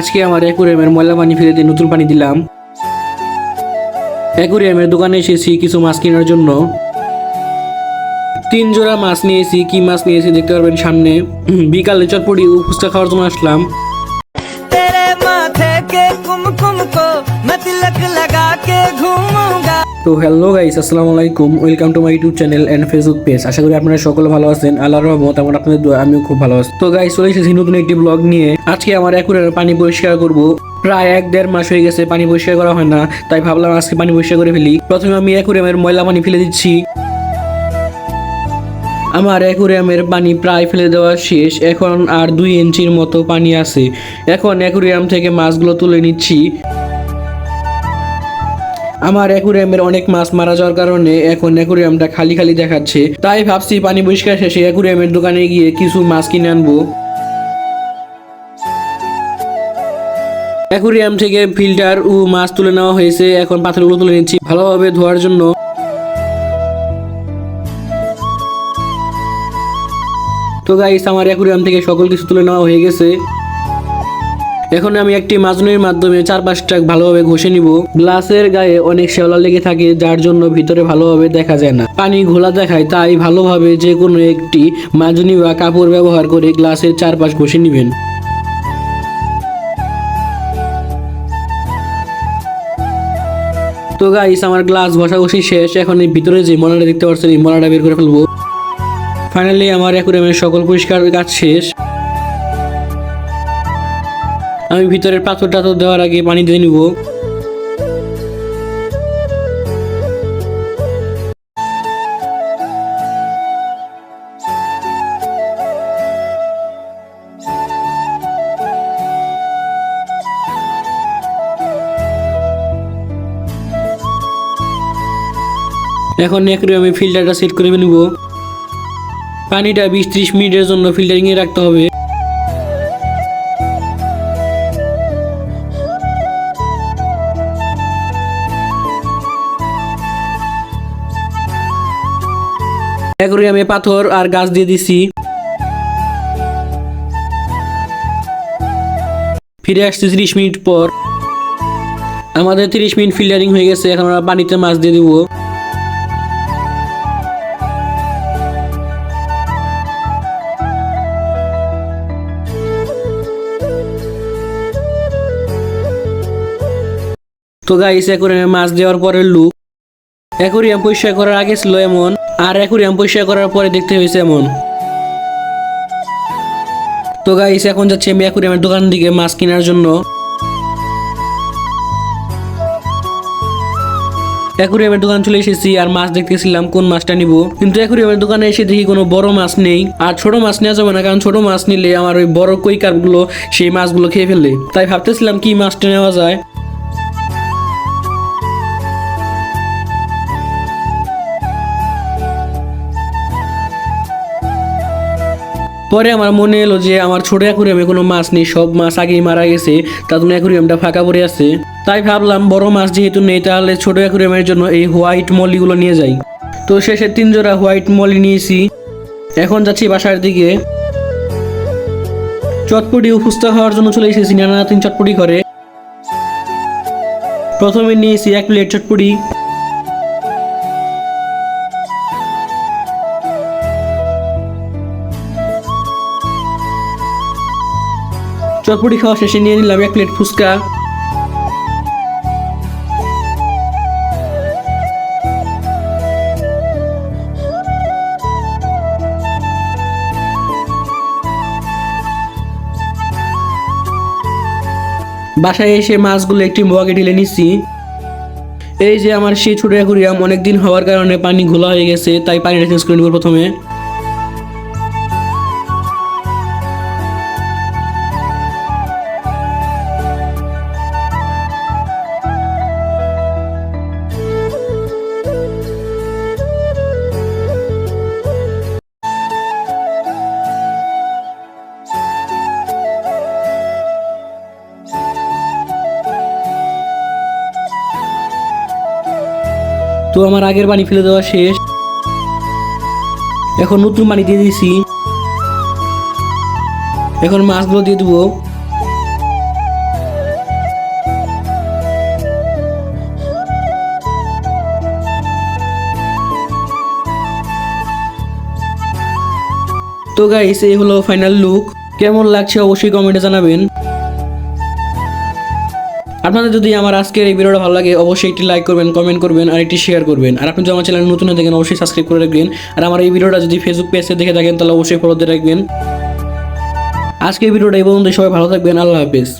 আজকে আমার অ্যাকুরিয়ামের ময়লা পানি ফেলে দিয়ে নতুন পানি দিলাম। অ্যাকুরিয়ামের দোকানে এসেছি কিছু মাছ কেনার জন্য। তিন জোড়া মাছ নিয়েছি, কি মাছ নিয়েছি দেখতে পারবেন সামনে। বিকালে চটপটি ও ফুচকা খাওয়ার জন্য আসলাম। তো হ্যালো গাইস আসসালামু আলাইকুম। Welcome to my YouTube channel and Facebook page আশা করি আপনারা সকলে ভালো আছেন। আল্লাহর রহমত, আমার আপনাদের আমিও খুব ভালো আছি। তো গাইস চলে এসেছি নতুন একটি ব্লগ নিয়ে। আজকে আমার অ্যাকুরিয়ামের পানি পরিষ্কার করব। প্রায় এক দেড় মাস হয়ে গেছে পানি পরিষ্কার করা হয় না, তাই ভাবলাম আজকে পানি পরিষ্কার করে ফেলি। প্রথমে আমি অ্যাকুরিয়ামের ময়লা পানি ফেলে দিচ্ছি। আমার অ্যাকুরিয়ামের পানি প্রায় ফেলে দেওয়া শেষ। এখন আর দুই ইঞ্চির মতো পানি আছে। এখন অ্যাকুরিয়াম থেকে মাছগুলো তুলে নিচ্ছি। আমার অ্যাকুরিয়ামের অনেক মাছ মারা যাওয়ার কারণে এখন অ্যাকুরিয়ামটা খালি খালি দেখাচ্ছে। তাই ভাবছি পানি পরিষ্কার শেষে অ্যাকুরিয়ামের দোকানে গিয়ে কিছু মাছ কিনে আনব। অ্যাকুরিয়াম থেকে ফিল্টার ও মাছ তুলে নেওয়া হয়েছে। এখন পাথরগুলো তুলে নিচ্ছি ভালোভাবে ধোয়ার জন্য। তো গাইস আমার অ্যাকুরিয়াম থেকে সকল কিছু তুলে নেওয়া হয়ে গেছে। এখন আমি একটি মাজনের মাধ্যমে চার পাঁচটা ভালোভাবে ঘষে নিব। গ্লাসের গায়ে অনেক শ্যাওলা লেগে থাকে, যার জন্য ভিতরে ভালোভাবে দেখা যায় না। পানি ঘোলা দেখায়, তাই ভালোভাবে যে কোনো একটি মাজনি বা কাপড় ব্যবহার করে গ্লাসের চারপাশ ঘষে নেবেন। তো গাইস আমার গ্লাস ঘষাঘষি শেষ। এখন এই ভিতরে যে মলাটা দেখতে পাচ্ছেন, এই মলাটা বের করে ফেলব। ফাইনালি আমার অ্যাকুরিয়ামের সকল পরিষ্কার কাজ শেষ। আমি ভিতরের পাথর টাথর দেওয়ার আগে পানি দিয়ে নিব। এখন অ্যাকুরিয়ামে ফিল্টারটা সেট করে নিব। পানিটা বিশ ত্রিশ মিনিটের জন্য ফিল্টারিংয়ে রাখতে হবে। অ্যাকুরিয়ামে পাথর আর গাছ দিয়ে দিছি। ফিরে আসছি তিরিশ মিনিট পর। আমাদের তিরিশ মিনিট ফিল্টারিং হয়ে গেছে, এখন আমরা পানিতে মাছ দিয়ে দিব। তো গাইস অ্যাকুরিয়ামে মাছ দেওয়ার পরের লুক অ্যাকুরিয়াম পরিষ্কার করার আগে ছিল এমন আর অ্যাকুরিয়াম পরিষ্কার করার পরে দেখতে হয়েছে এমন। তো গাইস এখন যাচ্ছি আমি অ্যাকুরিয়ামের দোকান দিকে মাছ কেনার জন্য। অ্যাকুরিয়ামের দোকান চলে এসেছি আর মাছ দেখতেছিলাম কোন মাছটা নিব। কিন্তু অ্যাকুরিয়ামের দোকানে এসে দেখি কোনো বড় মাছ নেই। আর ছোট মাছ নেওয়া যাবে না, কারণ ছোট মাছ নিলে আমার ওই বড় কই কার্পগুলো সেই মাছগুলো খেয়ে ফেলে তাই ভাবতেছিলাম কি মাছটা নেওয়া যায়। পরে আমার মনে এলো যে আমার ছোট অ্যাকুরিয়ামে কোনো মাছ নেই, সব মাছ আগেই মারা গেছে তার জন্য অ্যাকুরিয়ামটা ফাঁকা পড়ে আছে। তাই ভাবলাম বড় মাছ যেহেতু নেই, তাহলে ছোট অ্যাকুরিয়ামের জন্য এই হোয়াইট মলিগুলো নিয়ে যাই। তো শেষে তিন জোড়া হোয়াইট মলি নিয়েছি। এখন যাচ্ছি বাসার দিকে। চটপটি ও হওয়ার জন্য চলে এসেছি নানা তিন চটপটি করে প্রথমে নিয়েছি এক প্লেট চটপটি। চটপটি খাওয়া শেষে নিয়ে নিলাম এক প্লেট ফুচকা। বাসায় এসে মাছগুলো একটি মগে ঢেলে নিচ্ছি। এই যে আমার সেই ছোট অ্যাকুরিয়াম, অনেকদিন হওয়ার কারণে পানি ঘোলা হয়ে গেছে, তাই পানিটা চেঞ্জ করে নেব প্রথমে। তো আমার আগের পানি ফেলে দেওয়া শেষ। এখন নতুন পানি দিয়ে দিয়েছি এখন মাছগুলো দিয়ে দেবো। তো গাইস এই হলো ফাইনাল লুক কেমন লাগছে অবশ্যই কমেন্টে জানাবেন। আপনাদের যদি আমার আজকের এই ভিডিওটা ভালো লাগে, অবশ্যই একটি লাইক করবেন কমেন্ট করবেন আর একটি শেয়ার করবেন। আর আপনি যদি আমার চ্যানেল নতুন হয়ে থাকেন, অবশ্যই সাবস্ক্রাইব করে রাখবেন। আর আমার এই ভিডিওটা যদি ফেসবুক পেজে দেখে থাকেন, তাহলে অবশ্যই ফলো দিয়ে রাখবেন। আজকের ভিডিওটা এই পর্যন্ত সবাই ভালো থাকবেন, আল্লাহ হাফিজ।